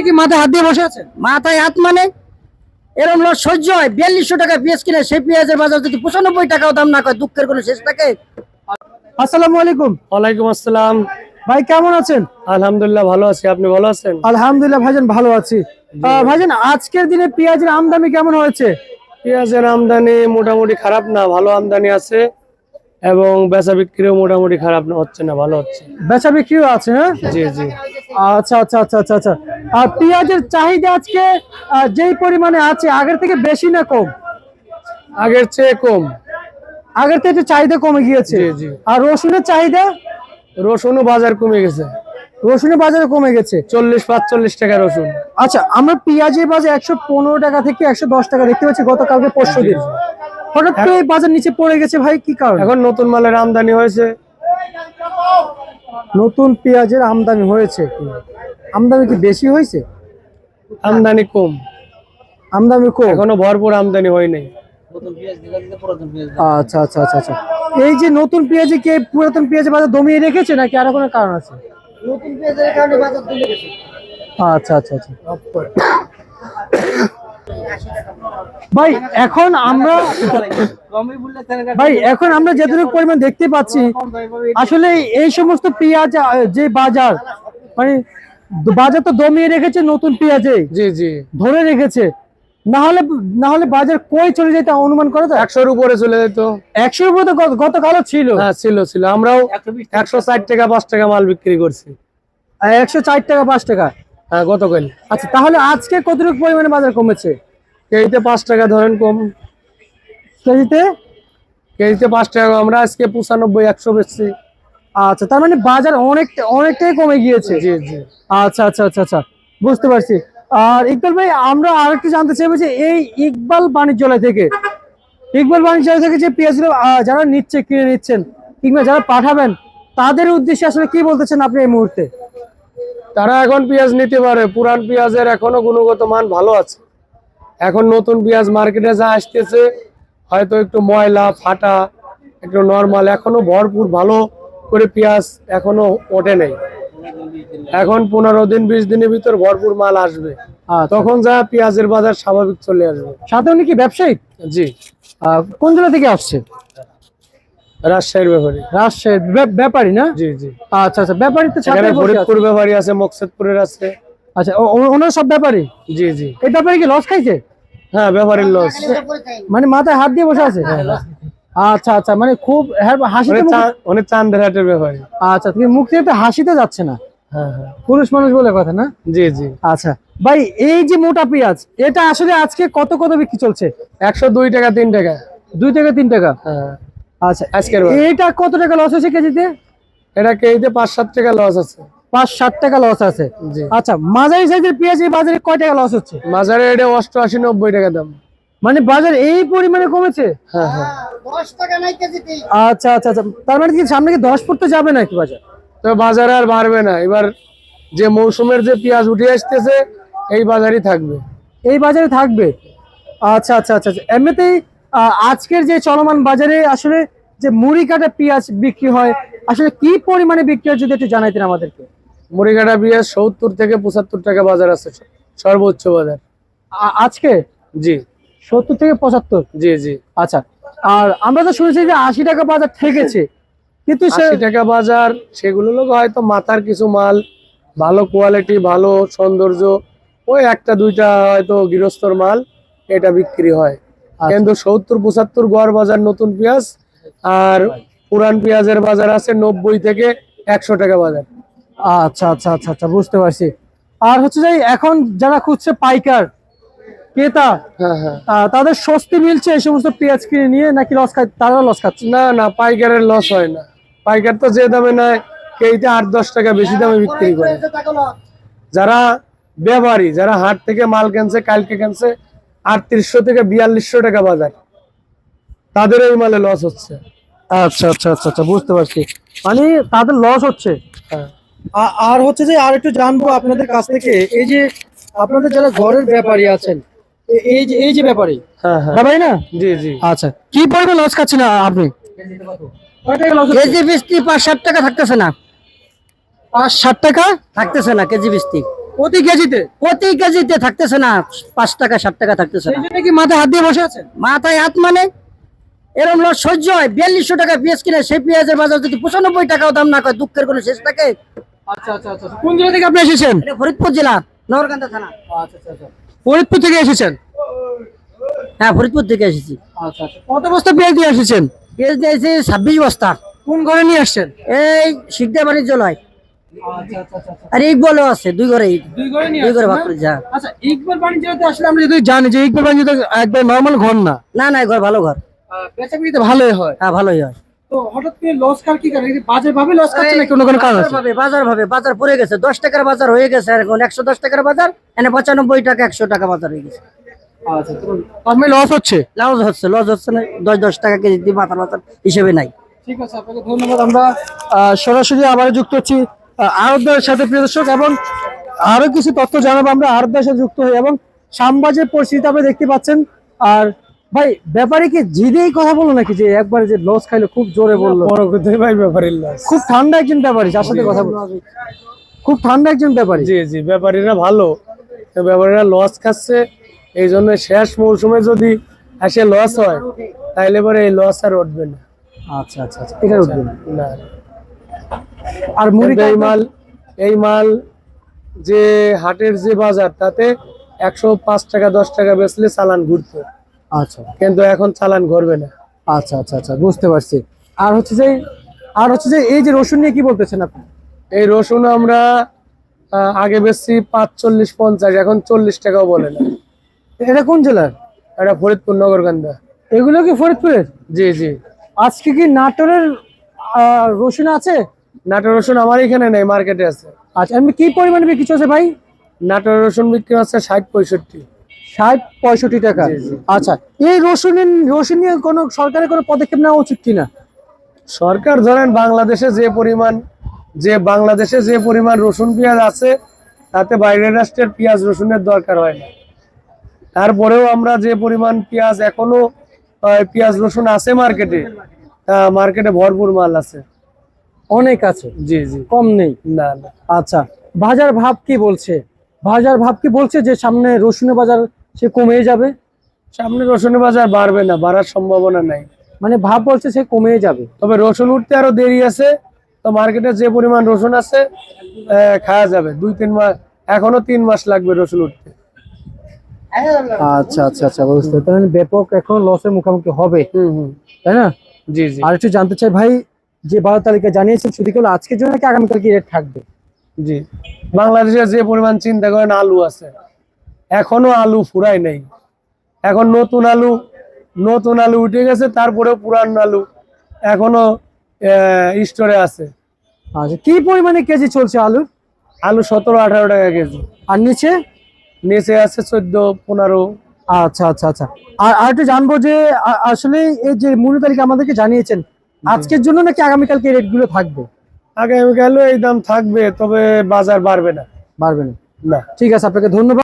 আপনি কি মাথায় হাত দিয়ে বসে আছেন? মাথায় হাত মানে? এরকম লস সহ্য হয়। বিয়াল্লিশশো টাকা পেঁয়াজ কিনে সেই পেঁয়াজের বাজার যদি পঁচানব্বই টাকাও দাম না কয় দুঃখের কোনো শেষ থাকে? আসসালামু আলাইকুম। ওয়ালাইকুম আসসালাম। ভাই কেমন আছেন? আলহামদুলিল্লাহ ভালো আছি। আপনি ভালো আছেন? আলহামদুলিল্লাহ ভাইজান ভালো আছি। ভাইজান আজকের দিনে পেঁয়াজের আমদানি কেমন হয়েছে? পেঁয়াজের আমদানি মোটামুটি খারাপ না ভালো আমদানি আছে এবং বেচা বিক্রিও মোটামুটি খারাপ না হচ্ছে না ভালো হচ্ছে। বেচা বিক্রিও আছে হ্যাঁ? জি জি। আচ্ছা আচ্ছা আচ্ছা আচ্ছা আচ্ছা। আর পেঁয়াজের চাহিদা আজকে যেই পরিমাণে আছে আগের থেকে বেশি না কম? আগের চেয়ে কম। আগের থেকে চাহিদা কমে গিয়েছে? আর রসুনের চাহিদা? রসুনও বাজার কমে গেছে। রসুনের বাজারে কমে গেছে? চল্লিশ পাঁচচল্লিশ টাকা রসুন। আচ্ছা আমরা পেঁয়াজের বাজার একশো পনেরো টাকা থেকে একশো দশ টাকা দেখতে পাচ্ছি গতকালকে পরশু দিন হঠাৎ করে বাজার নিচে পড়ে গেছে ভাই কি কারণ? এখন নতুন মালের আমদানি হয়েছে। নতুন পেঁয়াজের আমদানি হয়েছে। আমদানি কি বেশি হয়েছে? আমদানি কম। আমদানি কম? এখনও ভরপুর আমদানি হয় নাই। আচ্ছা আচ্ছা আচ্ছা আচ্ছা। এই যে নতুন পেঁয়াজে কি পুরাতন পেঁয়াজের বাজার দমিয়ে রেখেছে নাকি আরও কোনো কারণ আছে? নতুন পেঁয়াজের কারণে বাজার কমে গেছে। আচ্ছা আচ্ছা আচ্ছা। ভাই এখন আমরা ভাই এখন আমরা যতটুকু পরিমাণ দেখতে পাচ্ছি আসলে এই সমস্ত পেঁয়াজ যে বাজার মানে বাজার তো দমিয়ে রেখেছে নতুন পেঁয়াজে। জি জি। ধরে রেখেছে। না হলে না হলে বাজার কই চলে যেতে অনুমান করে তো? একশোর উপরে চলে যেত। একশোর উপরে তো গত- গতকালও ছিল। হ্যাঁ ছিল ছিল। আমরাও একশো ষাট টাকা পাঁচ টাকা মাল বিক্রি করছি। একশো চার টাকা পাঁচ টাকা। গতকাল। আচ্ছা তাহলে আজকে কতটুকু পরিমাণে বাজার কমেছে? কেজিতে পাঁচ টাকা ধরেন কম। কেজিতে? কেজিতে পাঁচ টাকা আমরা আজকে পঁচানব্বই একশো বেচছি। আচ্ছা তার মানে বাজার অনেক অনেকটাই কমে গিয়েছে। জি জি। আচ্ছা আচ্ছা আচ্ছা আচ্ছা। বুঝতে পারছি। আর ইকবাল ভাই আমরা আরেকটু জানতে চাইব যে এই ইকবাল বাণিজ্যালয় থেকে ইকবাল বাণিজ্যালয় থেকে যে পেঁয়াজগুলো যারা নিচ্ছে কিনে নিচ্ছেন কিংবা যারা পাঠাবেন তাদের উদ্দেশ্যে আসলে কি বলতেছেন আপনি এই মুহূর্তে? তারা এখন পেঁয়াজ নিতে পারে। পুরান পেঁয়াজের এখনও গুণগত মান ভালো আছে। এখন নতুন পেঁয়াজ মার্কেটে যা আসতেছে হয়তো একটু ময়লা ফাটা একটু নর্মাল এখনও ভরপুর ভালো করে পেঁয়াজ এখনও ওঠে নাই। এখন পনেরো দিন বিশ দিনের ভিতর ভরপুর মাল আসবে। আচ্ছা। তখন যা পেঁয়াজের বাজার স্বাভাবিক চলে আসবে। উনি কি ব্যবসায়ী জি। কোন জেলা থেকে আসছে? রাজশাহীর ব্যাপারে। রাজশাহীর ব্যাপারী না? জি জি। আচ্ছা আচ্ছা ব্যাপারী তো ফরিদপুর ব্যাপারী আছে মকসেদপুরের আছে। আচ্ছা ও- ও- সব ব্যাপারী? জি জি। এই ব্যাপারী কি লস খাইছে? হ্যাঁ ব্যাপারীর লস মানে মাথায় হাত দিয়ে বসে আছে? আচ্ছা আচ্ছা মানে খুব হ্যাঁ, হাসিতে অনেক চান্দের হাটের ব্যাপারী। আচ্ছা তুমি মুখ থেকে হাসিতে যাচ্ছে না। হ্যাঁ হ্যাঁ। পুরুষ মানুষ বলে কথা না? জি জি। আচ্ছা ভাই এই যে মোটা পেঁয়াজ এটা আসলে আজকে কত কত বিক্রি চলছে? একশো দুই টাকা তিন টাকা। দুই টাকা তিন টাকা? হ্যাঁ। আচ্ছা আজকের। এইটা কত টাকা লস হয়েছে কেজিতে? এটা কেজিতে পাঁচ সাত টাকা লস আছে। পাঁচ ষাট টাকা লস আছে। জি। আচ্ছা মাঝারি সাইজের পেঁয়াজ এই বাজারে কয় টাকা লস হচ্ছে? বাজারে এটা অষ্টআশি নব্বই টাকা দাম। মানে বাজার এই পরিমাণে কমেছে? হ্যাঁ হ্যাঁ। দশ টাকা নাই কেজিতে। আচ্ছা আচ্ছা আচ্ছা। তার মানে কি সামনে কি দশ ফুট যাবে নাকি বাজার? তো বাজারে আর বাড়বে না। এবার যে মৌসুমের যে পেঁয়াজ উঠে আসতেছে এই বাজারই থাকবে। এই বাজারে থাকবে? আচ্ছা আচ্ছা আচ্ছা আচ্ছা। এমনিতেই আজকের যে চলমান বাজারে আসলে যে মুড়ি কাটা পেঁয়াজ বিক্রি হয় আসলে কি পরিমাণে বিক্রি হয় যদি একটু জানাইতেন আমাদেরকে? মুড়িঘাটা পেঁয়াজ সত্তর থেকে পঁচাত্তর টাকা বাজার আছে সর্বোচ্চ বাজার। আজকে? জি। সত্তর থেকে পঁচাত্তর? জি জি। আচ্ছা আর আমরা তো শুনেছি যে আশি টাকা বাজার ঠেকেছে কিন্তু আশি টাকা বাজার সেগুলো লোক হয়তো মাথার কিছু মাল ভালো কোয়ালিটি ভালো সৌন্দর্য ওই একটা দুইটা হয়তো গৃহস্থর মাল এটা বিক্রি হয়। কিন্তু সত্তর পঁচাত্তর গড় বাজার নতুন পেঁয়াজ আর পুরান পেঁয়াজের বাজার আছে নব্বই থেকে একশো টাকা বাজার। আচ্ছা আচ্ছা আচ্ছা আচ্ছা বুঝতে পারছি। আর হচ্ছে যে এখন যারা খুঁজছে পাইকার ক্রেতা হ্যাঁ হ্যাঁ। তাদের স্বস্তি মিলছে এই সমস্ত পেঁয়াজ কিনে নিয়ে নাকি লস খায় তারা লস খাচ্ছে? না না পাইকারের লস হয় না। পাইকার তো যে দামে নেয় কেইতে আট দশ টাকা বেশি দামে বিক্রি করে। যারা ব্যাপারী যারা হাট থেকে মাল কেনছে কালকে কেনছে আটত্রিশশো থেকে বিয়াল্লিশশো টাকা বাজার। তাদের এই মালে লস হচ্ছে। আচ্ছা আচ্ছা আচ্ছা আচ্ছা বুঝতে পারছি। মানে তাদের লস হচ্ছে? হ্যাঁ। আর হচ্ছে যে আর একটু জানব আপনাদের কাছ থেকে এই যে আপনাদের যারা ঘরের ব্যাপারী আছেন এই যে এই যে ব্যাপারী। হ্যাঁ হ্যাঁ। ব্যাপারী না? জি জি। আচ্ছা। কি পরিমাণ লস খাচ্ছেন আপনি? কেজি বিস্তি পাঁচ ষাট টাকা থাকতেছে না। পাঁচ ষাট টাকা থাকতেছে না কেজি বিস্তি প্রতি কেজিতে? প্রতি কেজিতে থাকতেছে না পাঁচ টাকা সাত টাকা থাকতেছে সেই না। জন্য কি মাথায় হাত দিয়ে বসে আছেন? মাথায় হাত মানে এরকম লস সহ্য হয়। বিয়াল্লিশশো টাকা পেঁয়াজ কিনে সেই পেঁয়াজের বাজার যদি পঁচানব্বই টাকাও দাম না দুঃখের কোনো শেষ থাকে? আচ্ছা আচ্ছা আচ্ছা। কোন জেলা থেকে আপনি এসেছেন? ফরিদপুর জেলা নগরকান্দা থানা। আচ্ছা আচ্ছা আচ্ছা। ফরিদপুর থেকে এসেছেন? হ্যাঁ ফরিদপুর থেকে এসেছি। আচ্ছা কত বস্তা পেঁয়াজ দিয়ে এসেছেন? পেঁয়াজ দিয়েছি ছাব্বিশ বস্তা। কোন ঘরে নিয়ে আসছেন? এই শিকদা বাণিজ্য লয় আচ্ছা আচ্ছা আচ্ছা। আর ইকবলও আছে দুই ঘরে দুই ঘরে নিয়ে দুই ঘরে আসছেন ভাগ করে যা। আচ্ছা ইকবাল বাণিজ্যতে আসলে আমরা যদি জানি যে ইকবাল বাণিজ্য একবার নর্মাল ঘর না না না ঘর ভালো ঘর। বেচাবিলিতে ভালোই হয়। হ্যাঁ ভালোই হয়। তো হঠাৎ করে লস খার কি কারণে? বাজে ভাবে লস খাচ্ছে নাকি অন্য কোনো কারণ বাজার আছে ভাবে বাজার ভাবে বাজার পড়ে গেছে। দশ টাকার বাজার হয়ে গেছে এখন একশো দশ টাকার বাজার এনে পঁচানব্বই টাকা একশো টাকা বাজার হয়ে গেছে। আচ্ছা তো মানে লস হচ্ছে? লস হচ্ছে লস হচ্ছে না দশ দশ টাকা কেজি মাথার বাজার হিসেবে নাই। ঠিক আছে আপনাকে ধন্যবাদ। আমরা সরাসরি আবার যুক্ত হচ্ছি আরবদার সাথে প্রিয় দর্শক এবং আরও কিছু তথ্য জানাব আমরা আরবদার সাথে যুক্ত হই এবং সামবাজের পরিস্থিতি আপনি দেখতে পাচ্ছেন। আর ভাই ব্যাপারে কি জিদেই কথা বলল নাকি যে একবারে যে লস খাইলো খুব জোরে বলল? ভাই ব্যাপারীর লস খুব ঠান্ডা একজন ব্যাপারী যার সাথে কথা বলল খুব ঠান্ডা একজন ব্যাপারী। জি জি ব্যাপারীরা ভালো। তো ব্যাপারীরা লস খাচ্ছে এই জন্য শেষ মৌসুমে যদি এসে লস হয় তাহলে পরে এই লস আর উঠবে না। আচ্ছা আচ্ছা আচ্ছা এটা উঠবে না। আর মুড়ি এই মাল এই মাল যে হাটের যে বাজার তাতে একশো পাঁচ টাকা দশ টাকা বেচলে চালান ঘুরতো। আচ্ছা। কিন্তু এখন চালান ঘুরবে না। আচ্ছা আচ্ছা আচ্ছা বুঝতে পারছি। আর হচ্ছে যে আর হচ্ছে যে এই যে রসুন নিয়ে কি বলতেছেন আপনি? এই রসুন আমরা আগে বেচছি পাঁচচল্লিশ পঞ্চাশ এখন চল্লিশ টাকাও বলে না। এটা কোন জেলার? এটা ফরিদপুর নগরকান্দা। এগুলো কি ফরিদপুরের? জি জি। আজকে কি নাটোরের রসুন আছে? নাটোর রসুন আমার এখানে নেই মার্কেটে আছে। আচ্ছা আমি কি পরিমাণে বিক্রি চলছে ভাই? নাটোর রসুন বিক্রি হচ্ছে ষাট পঁয়ষট্টি। ষাট পঁয়ষট্টি টাকা। আচ্ছা এই রসুন রসুন নিয়ে কোনো সরকারের কোনো পদক্ষেপ নেওয়া উচিত কিনা? সরকার ধরেন বাংলাদেশে যে পরিমাণ যে বাংলাদেশে যে পরিমাণ রসুন পেঁয়াজ আছে তাতে বাইরের রাষ্ট্রের পেঁয়াজ রসুনের দরকার হয় না। তারপরেও আমরা যে পরিমাণ পেঁয়াজ এখনও পেঁয়াজ রসুন আছে মার্কেটে মার্কেটে ভরপুর মাল আছে। অনেক আছে। জি জি। কম নেই। না না। আচ্ছা বাজার ভাব কি বলছে? বাজার ভাব কি বলছে যে সামনে রসুনের বাজার সে কমে যাবে? সামনে রসুনের বাজার বাড়বে না বাড়ার সম্ভাবনা নাই। মানে ভাব বলছে সে কমে যাবে। তবে রসুন উঠতে আরও দেরি আছে তো মার্কেটে যে পরিমাণ রসুন আছে খাওয়া যাবে। দুই তিন মাস এখনও তিন মাস লাগবে রসুন উঠতে। আচ্ছা আচ্ছা আচ্ছা বুঝতে ব্যাপক এখন লসের মুখোমুখি হবে। হুম হুম। তাই না? জি জি। আর একটু জানতে চাই ভাই যে বারো তারিখে জানিয়েছেন শুধু কেবল আজকের জন্য নাকি আগামীকাল কি রেট থাকবে? জি। বাংলাদেশে যে পরিমাণ চিন্তা করেন আলু আছে। এখনও আলু ফুরাই নেই। এখন নতুন আলু নতুন আলু উঠে গেছে তারপরেও পুরান আলু এখনও স্টোরে আছে। আচ্ছা কি পরিমাণে কেজি চলছে আলু আলু সতেরো আঠারো টাকা কেজি। আর নিচে? নিচে আছে চোদ্দ পনেরো। আচ্ছা আচ্ছা আচ্ছা। আর আর একটু জানব যে আসলে এই যে মূল্য তালিকা আমাদেরকে জানিয়েছেন আজকের জন্য নাকি আগামীকালকে রেটগুলো থাকবে? আগামীকালও এই দাম থাকবে তবে বাজার বাড়বে না। বাড়বে না। না। ঠিক আছে আপনাকে ধন্যবাদ।